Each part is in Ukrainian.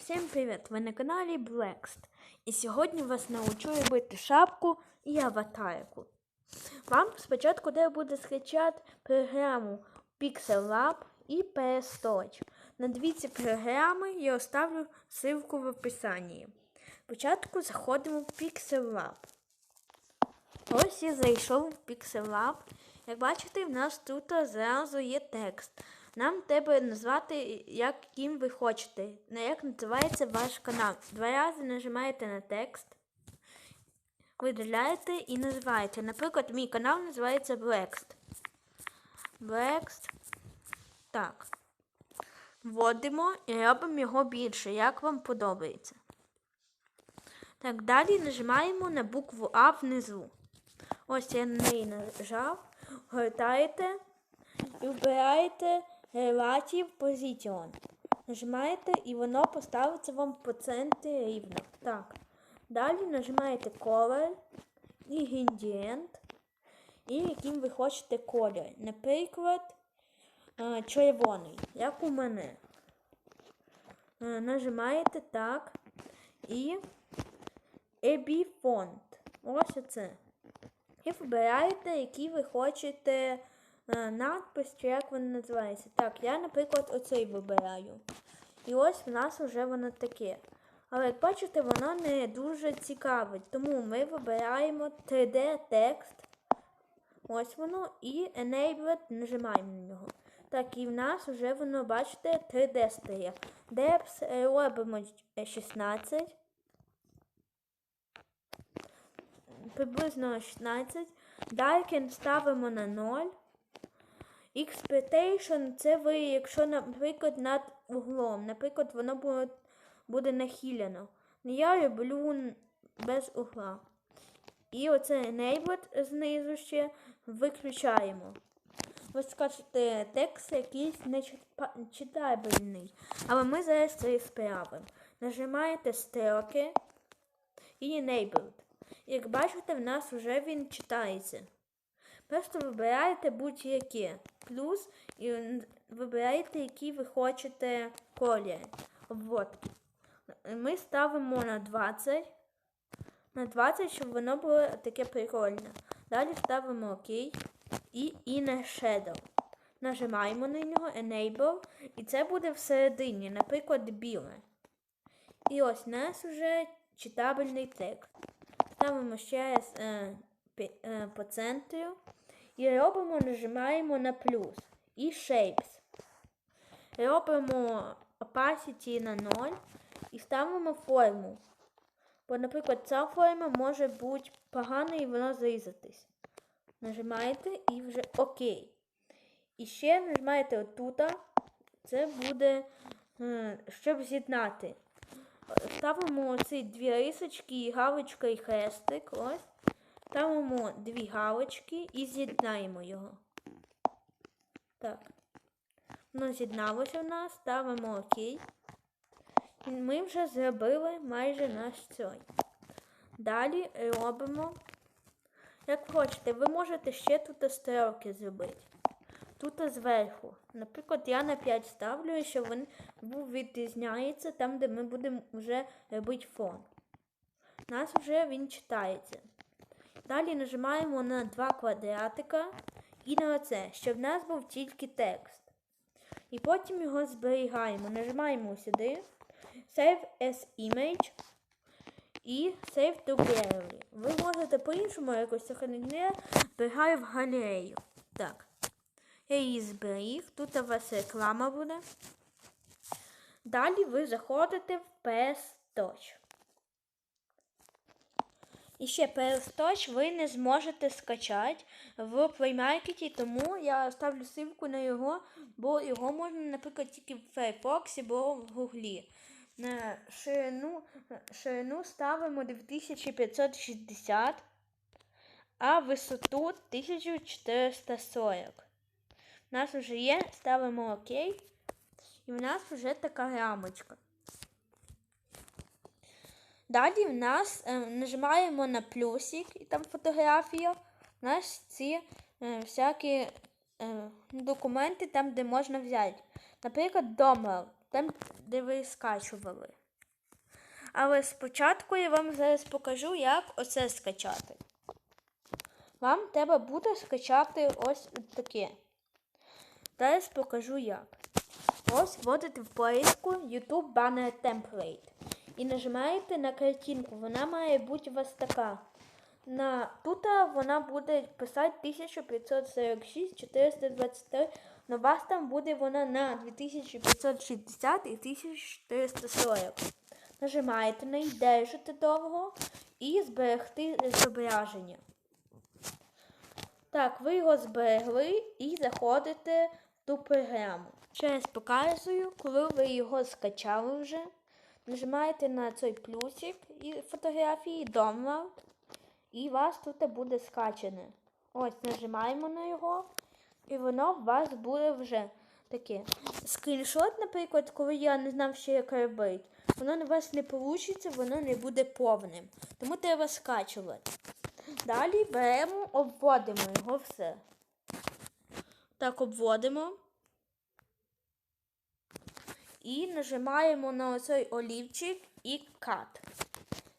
Всім привіт! Ви на каналі Blackst. І сьогодні вас научу робити шапку і аватарку. Вам спочатку треба буде скачати програму Pixel Lab і Touch. На дві ці програми я оставлю ссылку в описанні. Спочатку заходимо в Pixel Lab. Ось я зайшов в Pixel Lab. Як бачите, в нас тут зразу є текст. Нам треба назвати, яким ви хочете, на як називається ваш канал. Два рази нажимаєте на текст, видаляєте і називаєте. Наприклад, мій канал називається Blackst. Blackst. Так. Вводимо і робимо його більше, як вам подобається. Так, далі нажимаємо на букву А внизу. Ось я на неї нажав, гортаєте і вбираєте Relative Position. Нажимаєте і воно поставиться вам по центрі рівно. Так. Далі нажимаєте Color і Gradient, і яким ви хочете колір. Наприклад, червоний, як у мене. Нажимаєте так і AB Font. Ось оце. І вибираєте, який ви хочете надпис, чи як він називається. Так, я, наприклад, оцей вибираю. І ось в нас вже воно таке. Але як бачите, воно не дуже цікавить. Тому ми вибираємо 3D-текст. Ось воно. І Enable нажимаємо на нього. Так, і в нас вже воно, бачите, 3D стає. Depth робимо 16. приблизно 16. Darken ставимо на 0. Expectation це ви, якщо, наприклад, над углом. Наприклад, воно буде, нахилено. Ну, Я люблю без угла. І оце Enabled знизу ще виключаємо. Ви скажете текст якийсь нечитабельний. Але ми зараз це справимо. Нажимаєте строки і Enabled. Як бачите, в нас вже він читається. Просто вибираєте будь-яке. Плюс і вибираєте, який ви хочете колір обводки. Ми ставимо на 20. На 20, щоб воно було таке прикольне. Далі ставимо ОК і Inner Shadow. Нажимаємо на нього Enable, і це буде всередині, наприклад, біле. І ось у нас вже читабельний текст. Ставимо ще раз е, е, по центру і робимо, нажимаємо на плюс і Shapes. Робимо opacity на 0 і ставимо форму. Бо, наприклад, ця форма може бути погана і вона зрізатись. Нажимаєте і вже ОК. І ще нажимаєте отут. Це буде, щоб з'єднати. Ставимо ці дві рисочки, галочка і хрестик. Ось. Ставимо дві галочки і з'єднаємо його. Так. Воно з'єдналося в нас, ставимо ОК. І ми вже зробили майже наш цей. Далі робимо. Як хочете, ви можете ще тут стрілки зробити. Тут зверху. Наприклад, я на 5 ставлю, щоб він відрізняється там, де ми будемо вже робити фон. У нас вже він читається. Далі нажимаємо на два квадратика і на оце, щоб в нас був тільки текст. І потім його зберігаємо. Нажимаємо сюди, Save as Image і Save to Gallery. Ви можете по-іншому якось сохранити, зберігаю в галерею. Так. Я її зберіг. Тут у вас реклама буде. Далі ви заходите в PS. І ще PS ви не зможете скачати в Play Market, тому я ставлю ссылку на його, бо його можна, наприклад, тільки в Firefox або в Гуглі. Ширину, ширину ставимо 2560, а висоту 1440. У нас вже є, ставимо ОК, і в нас вже така рамочка. Далі в нас е, нажимаємо на плюсик, і там фотографія. У нас ці е, всякі е, документи там, де можна взяти. Наприклад, дома, там, де ви скачували. Але спочатку я вам зараз покажу, як оце скачати. Вам треба буде скачати ось таке. Зараз покажу як. Ось вводите в поиску YouTube Banner Template. І нажимаєте на картинку. Вона має бути у вас така. На, тут вона буде писати 1546 423, але у вас там буде вона на 2560 і 1440. Нажимаєте на неї, держите довго і зберегти зображення. Так, ви його зберегли і заходите в ту програму. Ще раз показую, коли ви його скачали вже. Нажимаєте на цей плюсик і фотографії Download. І у вас тут буде скачане. Ось нажимаємо на його, і воно у вас буде вже таке. Скріншот, наприклад, коли я не знав, що як робити, воно у вас не вийде, воно не буде повним. Тому треба скачувати. Далі беремо, обводимо його все. Так, обводимо. І нажимаємо на оцей олівчик і кат.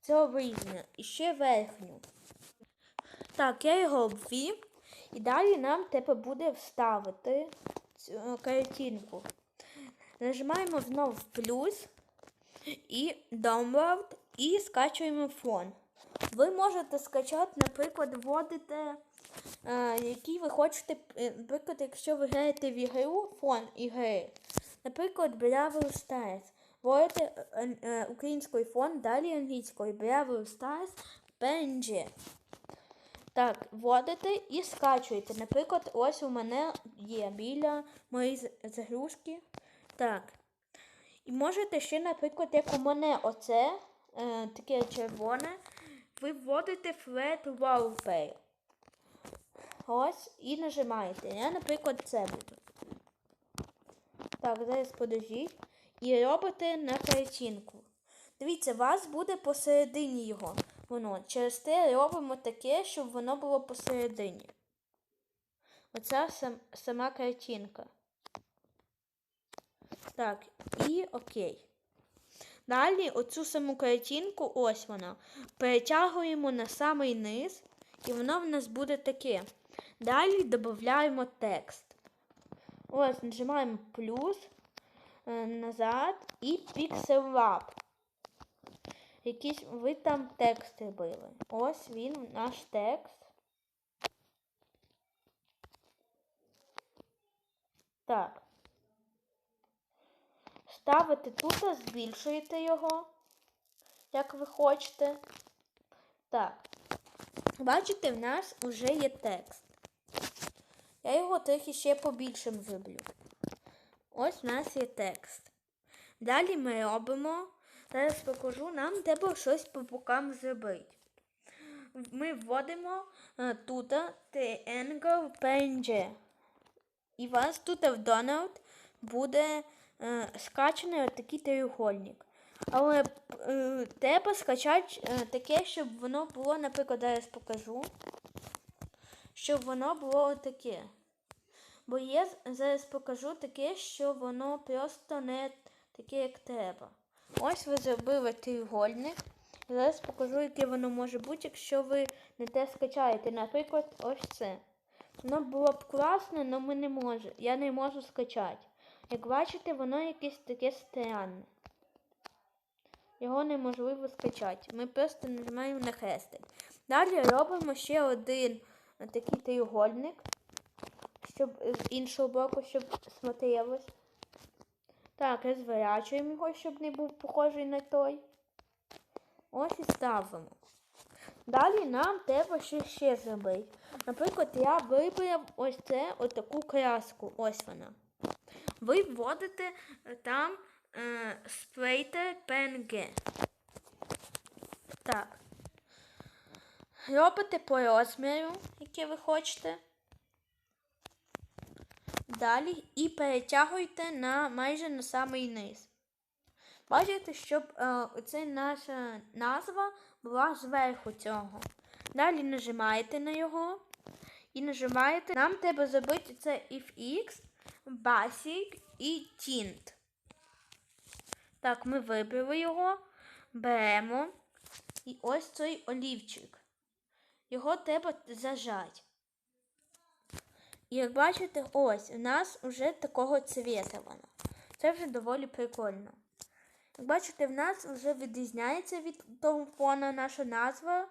Це обрізання. І ще верхню. Так, я його обвів. І далі нам треба буде вставити цю картинку. Нажимаємо знову плюс і download і скачуємо фон. Ви можете скачати, наприклад, вводите, е, який ви хочете, е, наприклад, якщо ви граєте в ігру, фон ігри, наприклад, Brawl Stars. Вводите е, е, український фон, далі англійською Brawl Stars PNG. Так, вводите і скачуєте. Наприклад, ось у мене є біля моєї загрузки. Так. І можете ще, наприклад, як у мене оце, е, таке червоне, ви вводите Flat Wallpaper. Ось і нажимаєте. Я, наприклад, це буду. Так, зараз подождіть. І робите на картинку. Дивіться, у вас буде посередині його. Воно. Через те робимо таке, щоб воно було посередині. Оця сам, сама картинка. Так, і окей. Далі оцю саму картинку, ось вона, перетягуємо на самий низ, і воно в нас буде таке. Далі додаємо текст. Ось, нажимаємо плюс е, назад і Pixel Lab. Якісь ви там текст робили. Ось він, наш текст. Так. Ставите тут, збільшуєте його, як ви хочете. Так. Бачите, в нас вже є текст. Я його трохи ще побільшим зроблю. Ось в нас є текст. Далі ми робимо, зараз покажу, нам треба щось по бокам зробити. Ми вводимо е, тут triangle PNG. І у вас тут в Donald буде е, скачаний такий треугольник. Але е, треба скачати е, таке, щоб воно було, наприклад, зараз покажу. Щоб воно було таке. Бо я зараз покажу таке, що воно просто не таке, як треба. Ось ви зробили треугольник. Зараз покажу, яке воно може бути, якщо ви не те скачаєте. Наприклад, ось це. Воно було б класно, але ми не можемо. Я не можу скачати. Як бачите, воно якесь таке странне. Його неможливо скачати. Ми просто нажимаємо на хрестик. Далі робимо ще один такий треугольник, щоб з іншого боку, щоб смотрелось. Так, розворачуємо його, щоб не був похожий на той. Ось і ставимо. Далі нам треба ще ще зробити. Наприклад, я вибрав ось це отаку краску. Ось вона. Ви вводите там е, Sprater PNG. Так. Робите по розміру, який ви хочете. Далі і перетягуйте на майже на самий низ. Бачите, щоб е, оце наша назва була зверху цього. Далі нажимаєте на його і нажимаєте. Нам треба зробити це FX, Basic і Tint. Так, ми вибрали його. беремо і ось цей олівчик. Його треба зажати. Як бачите, ось у нас вже такого цвіта воно. Це вже доволі прикольно. Як бачите, в нас вже відрізняється від того фона наша назва.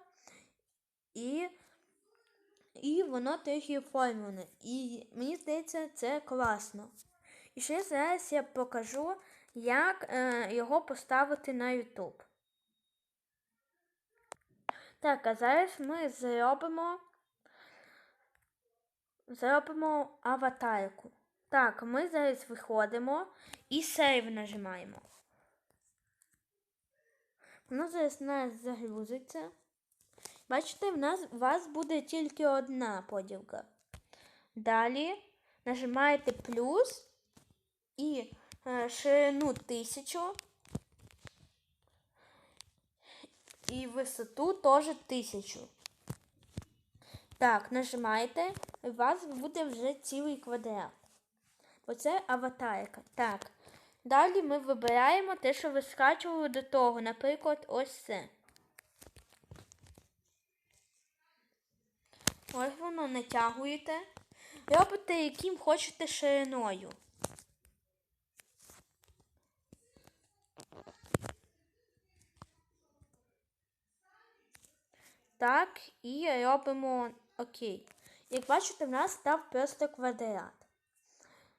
І, і воно трохи оформлене. І мені здається, це класно. І ще зараз я покажу, як е, його поставити на YouTube. Так, а зараз ми зробимо зробимо аватарку. Так, ми зараз виходимо і сейв нажимаємо. Воно зараз у нас загрузиться. Бачите, в нас у вас буде тільки одна поділка. Далі нажимаєте плюс і е, ширину 1000 і висоту теж 1000. Так, нажимаєте, і у вас буде вже цілий квадрат. Оце аватарка. Так. Далі ми вибираємо те, що ви скачували до того. Наприклад, ось це. Ось воно натягуєте. Робите, яким хочете шириною. Так, і робимо окей. Як бачите, в нас став просто квадрат.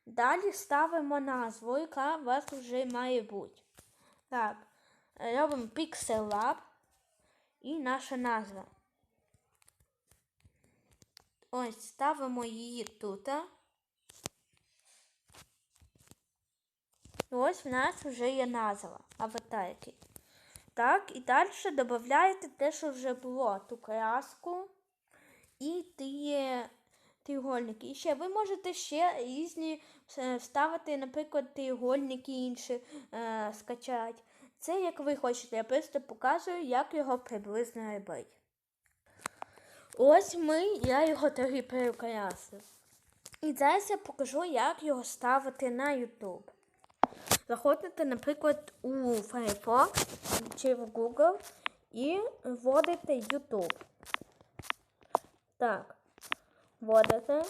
Далі ставимо назву, яка у вас вже має бути. Так, робимо Pixel Lab і наша назва. Ось ставимо її тут. І ось в нас вже є назва аватарки. Так, і далі додаєте те, що вже було, ту краску і ті треугольники. І ще ви можете ще різні е, вставити, наприклад, треугольники інші е, скачати. Це як ви хочете, я просто показую, як його приблизно робити. Ось ми, я його трохи перекрасив. І зараз я покажу, як його ставити на YouTube. Заходите, наприклад, у Firefox чи в Google і вводите YouTube. Так, вводите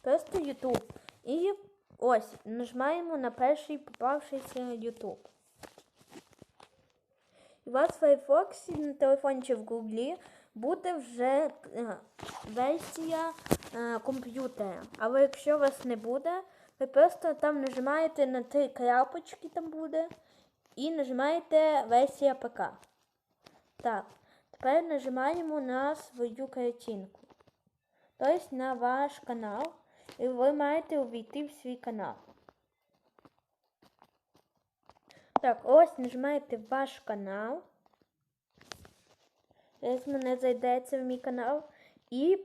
просто YouTube. І ось нажимаємо на перший попавшийся YouTube. І у вас в Firefox на телефоні чи в Google буде вже е, версія е, комп'ютера. Але якщо у вас не буде, ви просто там нажимаєте на три крапочки там буде. І нажимаєте версія ПК. Так, тепер нажимаємо на свою картинку. Тобто на ваш канал. І ви маєте увійти в свій канал. Так, ось нажимаєте ваш канал. Зараз мене зайдеться в мій канал. І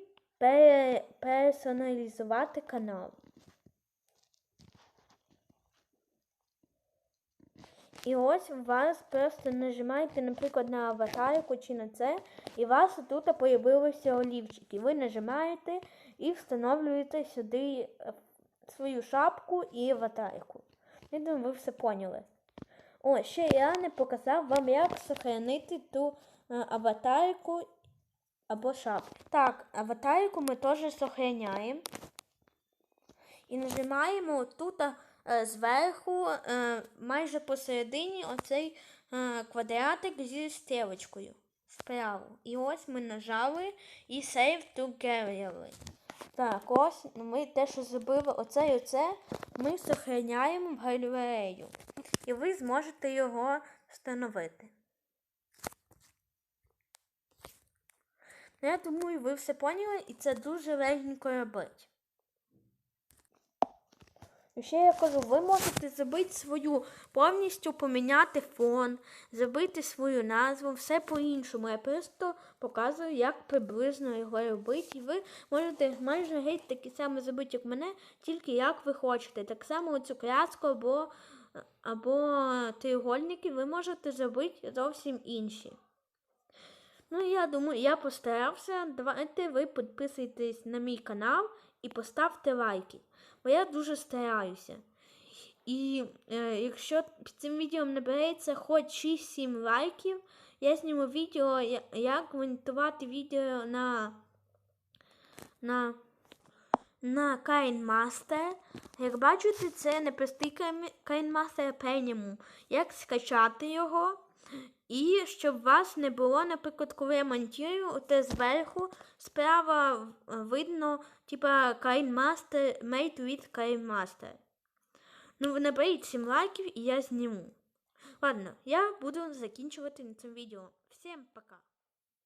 персоналізувати канал. І ось у вас просто нажимаєте, наприклад, на аватарку чи на це, і у вас тут появилися олівчики. Ви нажимаєте і встановлюєте сюди е, свою шапку і аватарку. Я думаю, ви все поняли. О, ще я не показав вам, як сохранити ту е, аватарку або шапку. Так, аватарку ми теж сохраняємо. І нажимаємо тут зверху, е, майже посередині, оцей е, квадратик зі стрілочкою вправо. І ось ми нажали і Save to Gallery. Так, ось ми те, що зробили оце і оце, ми сохраняємо в галерею. І ви зможете його встановити. Ну, Я думаю, ви все поняли, і це дуже легенько робити. Ще я кажу, ви можете зробити свою, повністю поміняти фон, зробити свою назву, все по-іншому. Я просто показую, як приблизно його робити. І ви можете майже геть таке саме зробити, як мене, тільки як ви хочете. Так само оцю краску або, або треугольники ви можете зробити зовсім інші. Ну, я думаю, я постарався. Давайте ви підписуйтесь на мій канал і поставте лайки. Бо я дуже стараюся. І е, якщо під цим відео набереться хоч 6-7 лайків, я зніму відео, як монтувати відео на, на, на KineMaster. Як бачите, це не простий Kine- KineMaster Premium. Як скачати його? І щоб вас не було, наприклад, коли я монтую, оте зверху справа видно, типа KineMaster, Made with KineMaster. Ну, ви наберіть 7 лайків і я зніму. Ладно, я буду закінчувати на цьому відео. Всім пока!